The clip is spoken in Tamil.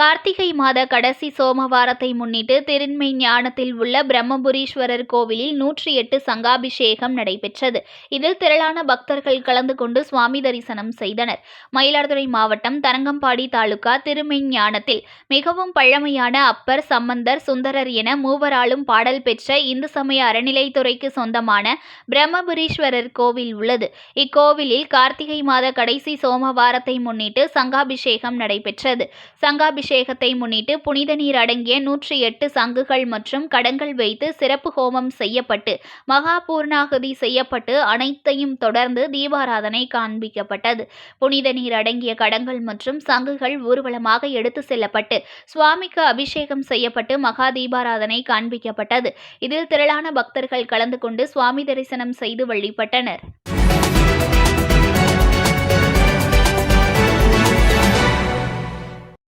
கார்த்திகை மாத கடைசி சோமவாரத்தை முன்னிட்டு திருண்மை ஞானத்தில் உள்ள பிரம்மபுரீஸ்வரர் கோவிலில் நூற்றி எட்டு சங்காபிஷேகம் நடைபெற்றது. இதில் திரளான பக்தர்கள் கலந்து கொண்டு சுவாமி தரிசனம் செய்தனர். மயிலாடுதுறை மாவட்டம் தரங்கம்பாடி தாலுகா திருமெஞ்ஞானத்தில் மிகவும் பழமையான அப்பர் சம்பந்தர் சுந்தரர் என மூவராலும் பாடல் பெற்ற இந்து சமய அறநிலைத்துறைக்கு சொந்தமான பிரம்மபுரீஸ்வரர் கோவில் உள்ளது. இக்கோவிலில் கார்த்திகை மாத கடைசி சோமவாரத்தை முன்னிட்டு சங்காபிஷேகம் நடைபெற்றது. அபிஷேகத்தை முன்னிட்டு புனித நீர் அடங்கிய நூற்றி எட்டு சங்குகள் மற்றும் கடங்கள் வைத்து சிறப்பு ஹோமம் செய்யப்பட்டு மகா பூர்ணாகுதி செய்யப்பட்டு அனைத்தையும் தொடர்ந்து தீபாராதனை காண்பிக்கப்பட்டது. புனித நீர் அடங்கிய கடங்கள் மற்றும் சங்குகள் ஊர்வலமாக எடுத்து செல்லப்பட்டு சுவாமிக்கு அபிஷேகம் செய்யப்பட்டு மகா தீபாராதனை காண்பிக்கப்பட்டது. இதில் திரளான பக்தர்கள் கலந்து கொண்டு சுவாமி தரிசனம் செய்து வழிபட்டனர்.